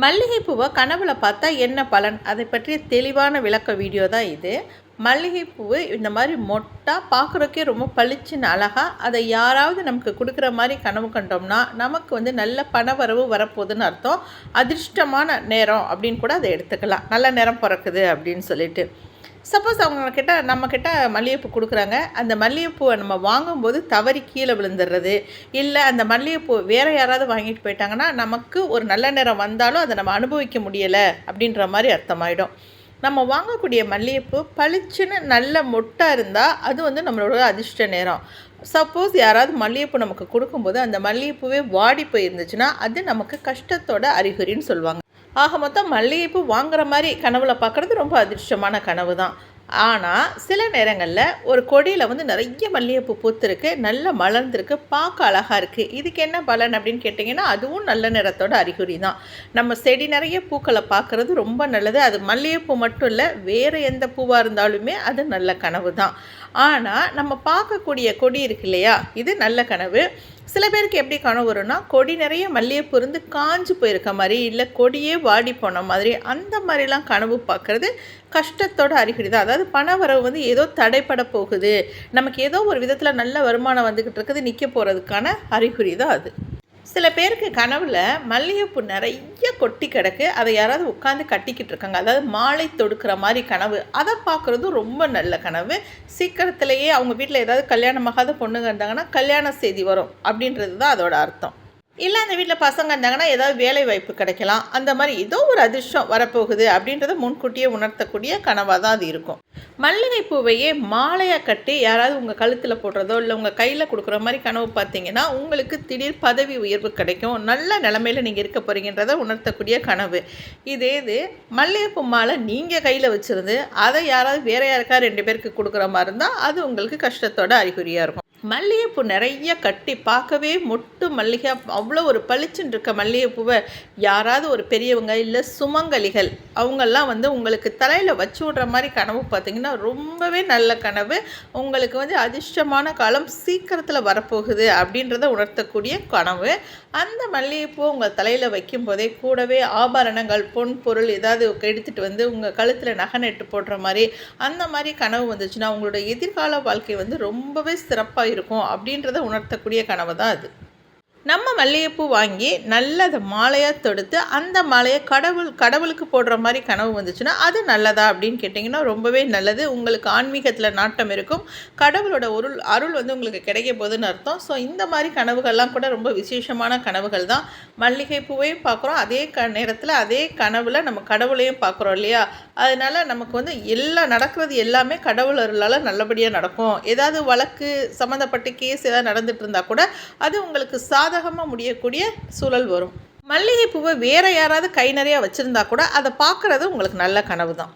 மல்லிகைப்பூவை கனவுல பார்த்தா என்ன பலன்? அதை பற்றிய தெளிவான விளக்க வீடியோ தான் இது. மல்லிகைப்பூவு இந்த மாதிரி மொட்டாக பார்க்குறக்கே ரொம்ப பளிச்சுன்னு அழகாக அதை யாராவது நமக்கு கொடுக்குற மாதிரி கனவு கண்டோம்னா நமக்கு வந்து நல்ல பணவரவு வரப்போகுதுன்னு அர்த்தம். அதிர்ஷ்டமான நேரம் அப்படின்னு கூட அதை எடுத்துக்கலாம். நல்ல நேரம் பிறக்குது அப்படின்னு சொல்லிட்டு. சப்போஸ் அவங்கக்கிட்ட நம்மக்கிட்ட மல்லிகைப்பூ கொடுக்குறாங்க. அந்த மல்லிகைப்பூவை நம்ம வாங்கும்போது தவறி கீழே விழுந்துடுறது இல்லை அந்த மல்லிகைப்பூ வேறு யாராவது வாங்கிட்டு போயிட்டாங்கன்னா நமக்கு ஒரு நல்ல நேரம் வந்தாலும் அதை நம்ம அனுபவிக்க முடியலை அப்படின்ற மாதிரி அர்த்தமாயிடும். நம்ம வாங்கக்கூடிய மல்லிகைப்பூ பளிச்சுன்னு நல்ல மொட்டாக இருந்தால் அது வந்து நம்மளோட அதிர்ஷ்ட நேரம். சப்போஸ் யாராவது மல்லிகைப்பூ நமக்கு கொடுக்கும்போது அந்த மல்லிகைப்பூவே வாடி போயிருந்துச்சுன்னா அது நமக்கு கஷ்டத்தோட அறிகுறின்னு சொல்லுவாங்க. ஆக மொத்தம் மல்லிகைப்பூ வாங்குற மாதிரி கனவுல பார்க்குறது ரொம்ப அதிர்ஷ்டமான கனவு தான் ஆனால் சில நேரங்களில் ஒரு கொடியில் வந்து நிறைய மல்லிகைப்பூ பூத்துருக்கு நல்லா மலர்ந்துருக்கு பார்க்க அழகாக இருக்குது இதுக்கு என்ன பலன் அப்படின்னு கேட்டிங்கன்னா அதுவும் நல்ல நிறத்தோட அறிகுறி தான் நம்ம செடி நிறைய பூக்களை பார்க்குறது ரொம்ப நல்லது. அது மல்லிகைப்பூ மட்டும் இல்லை வேறு எந்த பூவாக இருந்தாலுமே அது நல்ல கனவு தான் ஆனால் நம்ம பார்க்கக்கூடிய கொடி இருக்கு இல்லையா? இது நல்ல கனவு. சில பேருக்கு எப்படி கனவு வரும்னா கொடி நிறைய மல்லிகைப்பூ இருந்து காஞ்சு போயிருக்க மாதிரி இல்லை கொடியே வாடி போன மாதிரி அந்த மாதிரிலாம் கனவு பார்க்குறது கஷ்டத்தோட அறிகுறி தான். அதாவது பண வரவு வந்து ஏதோ தடைப்பட போகுது. நமக்கு ஏதோ ஒரு விதத்தில் நல்ல வருமானம் வந்துக்கிட்டு இருக்குது நிற்க போகிறதுக்கான அறிகுறி தான் அது. சில பேருக்கு கனவில் மல்லிகைப்பூ நிறைய கொட்டி கிடக்கு. அதை யாராவது உட்காந்து கட்டிக்கிட்டு இருக்காங்க அதாவது மாலை தொடுக்கிற மாதிரி கனவு. அதை பார்க்குறதும் ரொம்ப நல்ல கனவு. சீக்கிரத்திலேயே அவங்க வீட்டில் ஏதாவது கல்யாணமாகாத பொண்ணுங்க இருந்தாங்கன்னா கல்யாண செய்தி வரும் அப்படின்றது தான் அதோட அர்த்தம். இல்லை அந்த வீட்டில் பசங்க இருந்தாங்கன்னா ஏதாவது வேலை வாய்ப்பு கிடைக்கலாம். அந்த மாதிரி ஏதோ ஒரு அதிர்ஷ்டம் வரப்போகுது அப்படின்றத முன்கூட்டியே உணர்த்தக்கூடிய கனவாக தான் அது இருக்கும். மல்லிகை பூவையே மாலையாக கட்டி யாராவது உங்கள் கழுத்தில் போடுறதோ இல்லை உங்கள் கையில் கொடுக்குற மாதிரி கனவு பார்த்தீங்கன்னா உங்களுக்கு திடீர் பதவி உயர்வு கிடைக்கும். நல்ல நிலமையில் நீங்கள் இருக்க போகிறீங்கன்றதை உணர்த்தக்கூடிய கனவு. இதே இது மல்லிகைப்பூ மாலை நீங்கள் கையில் வச்சுருந்து அதை யாராவது வேறு யாருக்கா ரெண்டு பேருக்கு கொடுக்குற மாதிரி இருந்தால் அது உங்களுக்கு கஷ்டத்தோட அறிகுறியாக இருக்கும். மல்லிகைப்பூ நிறைய கட்டி பார்க்கவே மொட்டு மல்லிகை. அவ்வளோ ஒரு பளிச்சுன்னு இருக்க மல்லிகைப்பூவை. யாராவது ஒரு பெரியவங்க இல்லை சுமங்கலிகள் அவங்கெல்லாம் வந்து உங்களுக்கு தலையில் வச்சு விட்ற மாதிரி கனவு பார்த்திங்கன்னா ரொம்பவே நல்ல கனவு. உங்களுக்கு வந்து அதிர்ஷ்டமான காலம் சீக்கிரத்தில் வரப்போகுது அப்படின்றத உணர்த்தக்கூடிய கனவு. அந்த மல்லிகைப்பூ உங்கள் தலையில் வைக்கும் போதே கூடவே ஆபரணங்கள் பொன் பொருள் ஏதாவது எடுத்துகிட்டு வந்து உங்கள் கழுத்தில் நகை நெட்டு போடுற மாதிரி அந்த மாதிரி கனவு வந்துச்சுன்னா உங்களுடைய எதிர்கால வாழ்க்கை வந்து ரொம்பவே சிறப்பாக இருக்கும் அப்படின்றத உணர்த்தக்கூடிய கனவு தான் அது. நம்ம மல்லிகைப்பூ வாங்கி நல்ல அதை மாலையாக தொடுத்து அந்த மாலையை கடவுள் கடவுளுக்கு போடுற மாதிரி கனவு வந்துச்சுன்னா அது நல்லதா அப்படின்னு கேட்டிங்கன்னா ரொம்பவே நல்லது. உங்களுக்கு ஆன்மீகத்தில் நாட்டம் இருக்கும். கடவுளோட அருள் அருள் வந்து உங்களுக்கு கிடைக்க போகுதுன்னு அர்த்தம். ஸோ இந்த மாதிரி கனவுகள்லாம் கூட ரொம்ப விசேஷமான கனவுகள் தான். மல்லிகைப்பூவையும் பார்க்குறோம். அதே க நேரத்தில் அதே கனவில் நம்ம கடவுளையும் பார்க்குறோம் இல்லையா? அதனால் நமக்கு வந்து எல்லாம் நடக்கிறது எல்லாமே கடவுள் அருளால் நல்லபடியாக நடக்கும். ஏதாவது வழக்கு சம்மந்தப்பட்ட கேஸ் ஏதாவது நடந்துகிட்டு இருந்தால் கூட அது உங்களுக்கு சா சாதகமாக முடியக்கூடிய சூழல் வரும். மல்லிகைப்பூவை வேற வேறு யாராவது கை நிறையா வச்சுருந்தா கூட அதை பார்க்குறது உங்களுக்கு நல்ல கனவு தான்